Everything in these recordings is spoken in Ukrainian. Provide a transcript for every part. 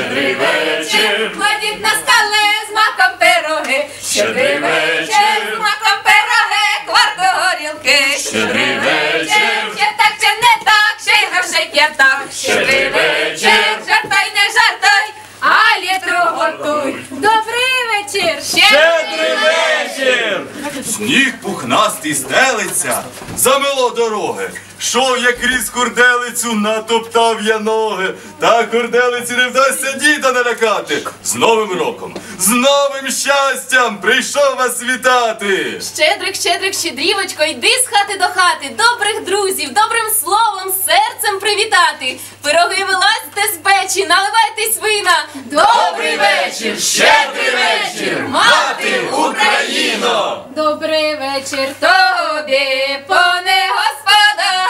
Щедрий вечір. Кладіть на столе з маком пироги. Щедрий вечір. З маком пироги, кварто горілки. Щедрий вечір. Ще так, чи не так, ще й грошей є так. Щедрий вечір. Жартай, не жартай, а літру готуй. Добрий вечір. Щедрий вечір! Сніг пухнастий стелиться, замело дороги. Шов я крізь курделицю, натоптав я ноги. Та курделиці не вдасться діда налякати. З Новим роком, з новим щастям прийшов вас вітати. Щедрик, щедрик, щедрівочко, йди з хати до хати, добрих друзів, добрим словом, серцем привітати. Пироги вилазьте з печі, наливайтесь вина. Добрий вечір, щедрий вечір, мати Україно! Добрий вечір тобі, пане господарю,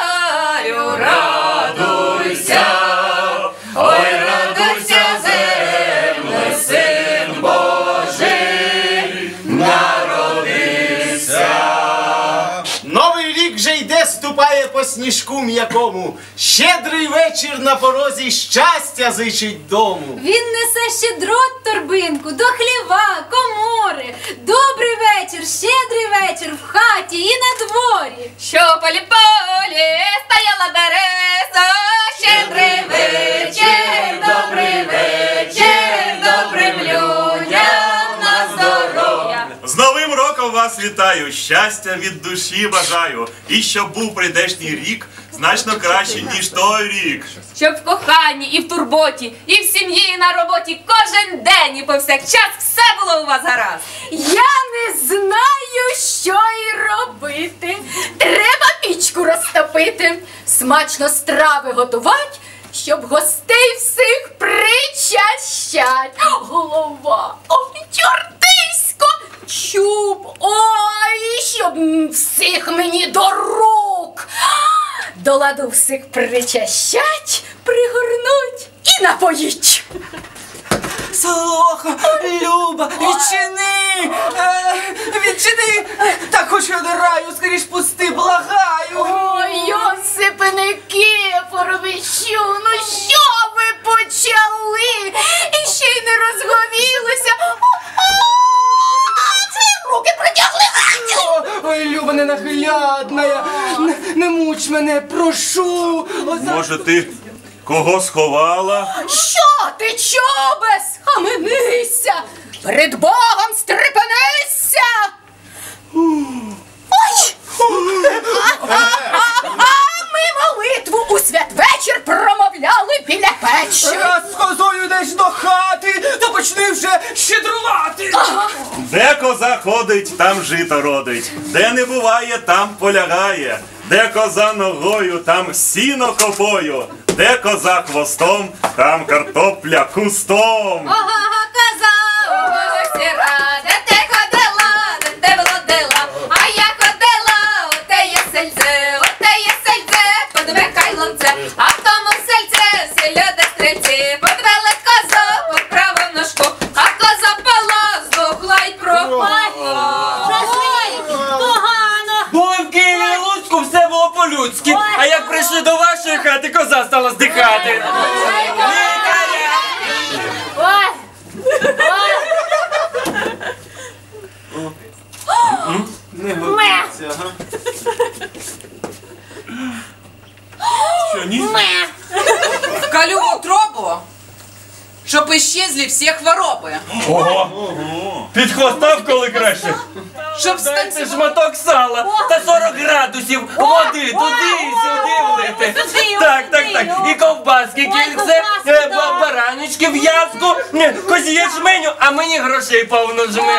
сніжку м'якому. Щедрий вечір на порозі, щастя зичить дому. Він несе щедрот торбинку до хліва, комори. Добрий вечір, щедрий вечір в хаті і на дворі. Що полі вітаю! Щастя від душі бажаю. І щоб був прийдешній рік значно краще, ніж той рік. Щоб в коханні і в турботі, і в сім'ї, і на роботі кожен день і повсякчас все було у вас гаразд. Я не знаю, що й робити. Треба пічку розтопити, смачно страви готувати, щоб гостей всіх причащать. Голова, ой, чортисько, м, всіх мені до рук. До ладу всіх причащать, пригорнуть і напоїть. Солоха, Люба, відчини! Е, відчини! Так хочу до раю, скоріш пусти, благаю! Ой, Йосипе Никифоровичу, ну ненаглядна, не, не муч мене, прошу! Оза... Може, ти кого сховала? Що ти чобес? Хаменися! Перед Богом стрепенися! Ой! А, а, а ми молитву у святвечір промовляли біля печі. Раз з козою йдеш до хати, то почни вже щедрувати! Де коза ходить, там жито родить. Де не буває, там полягає. Де коза ногою, там сіно копою. Де коза хвостом, там картопля кустом. Ого, коза, у гості рада, де ходила, де те володила, а я ходила, у те є сельце, у те є сельце, під Михайловце, а в тому сельце всі люди стрільці, подвели козу під праву ножку, а коза пала, здохла й пропала. В Києві і Луцьку, все було по-людськи. А як прийшли до вашої хати, коза стала здихати. Ой! Не годиться, ага. Що, ні? калюву тробу, щоб исчезли всі хвороби, Ого! Під хвостом коли краще. щоб Дайте шматок сала та 40 градусів води туди і сюди влити. Так, так, так. І ковбаски кільце, е, ба- бараночки в'язку, е, козіє жменю, а мені грошей повно жменю.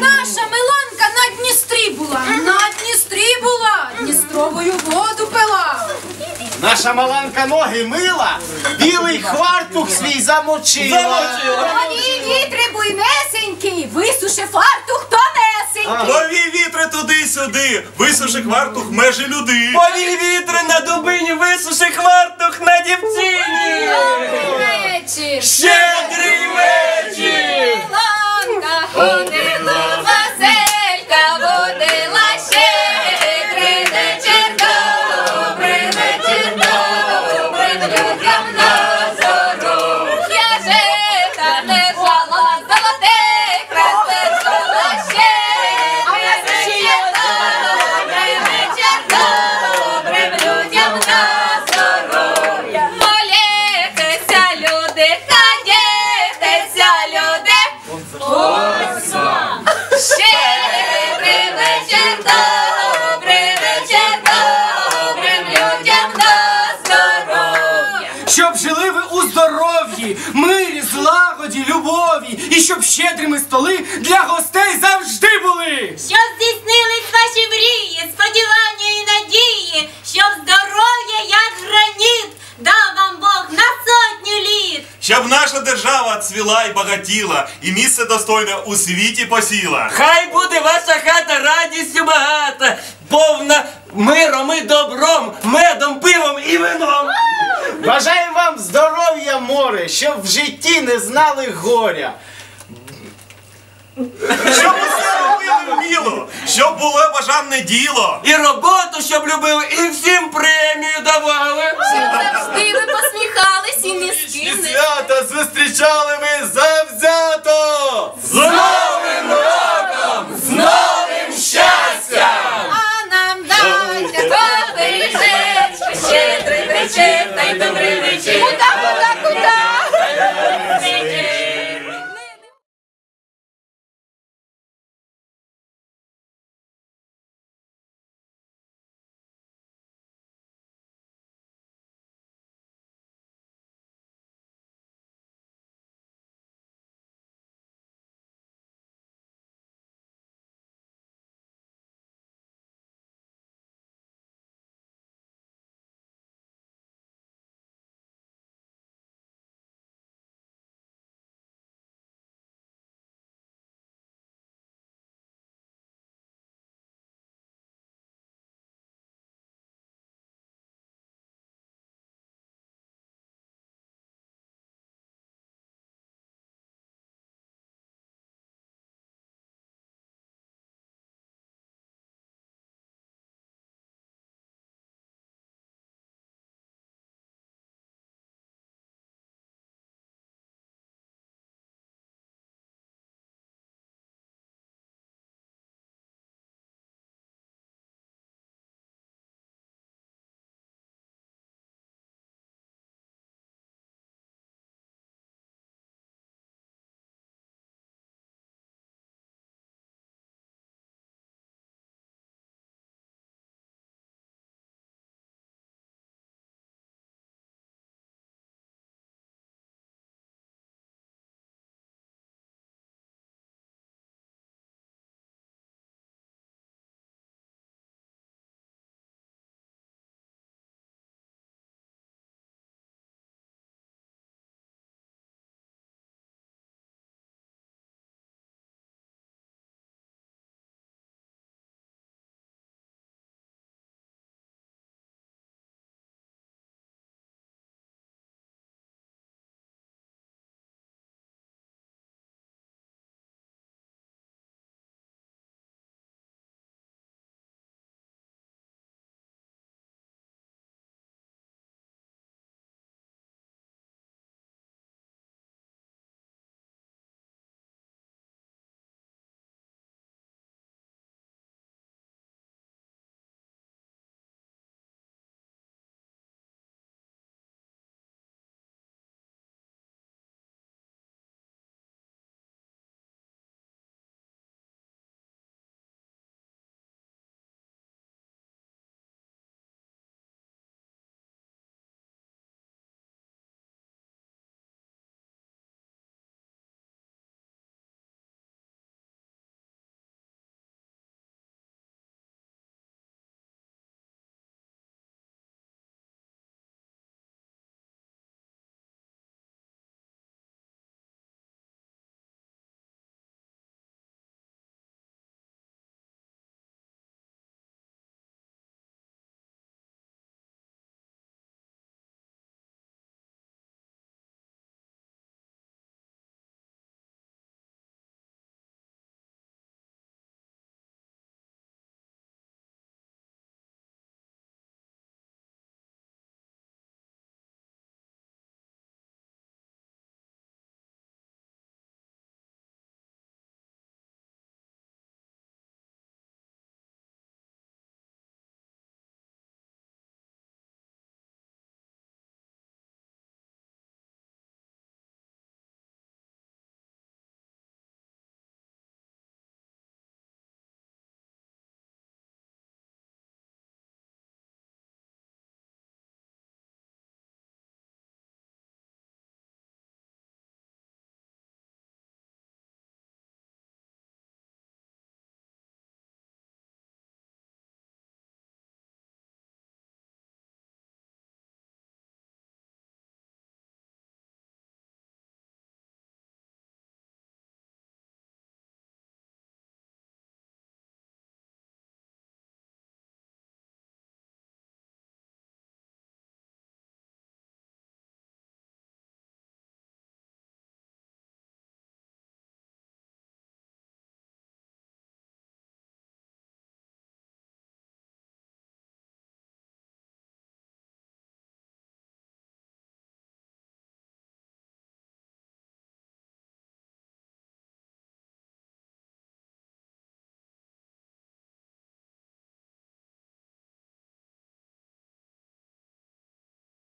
Наша Миланка на Дністрі була, на Дністрі була, Дністровою воду пила. Наша маланка ноги мила, білий хвартух свій замочила. Замочила. Ні, вітри буйнесенький, висуши фартух тонесенький. Лові вітри туди-сюди, висуши хвартух межі люди. Повій вітри на дубині, висуши хвартух на дівчині. Вечір. Щедрий Щоб жили ви у здоров'ї, мирі, злагоді, любові, і щоб щедрими столи для гостей завжди були. Щоб здійснились ваші мрії, сподівання і надії, щоб здоров'я, як граніт, дав вам Бог на сотню літ. Щоб наша держава цвіла і багатіла, і місце достойне у світі посіла. Хай буде ваша хата радістю багата, повна миром і добром, медом, пивом і вином. Бажаємо вам здоров'я море, щоб в житті не знали горя. Щоб усе робили вміло, щоб було бажане діло. І роботу, щоб любили, і всім премію давали. Щоб завжди ви посміхались і не не свята зустрічали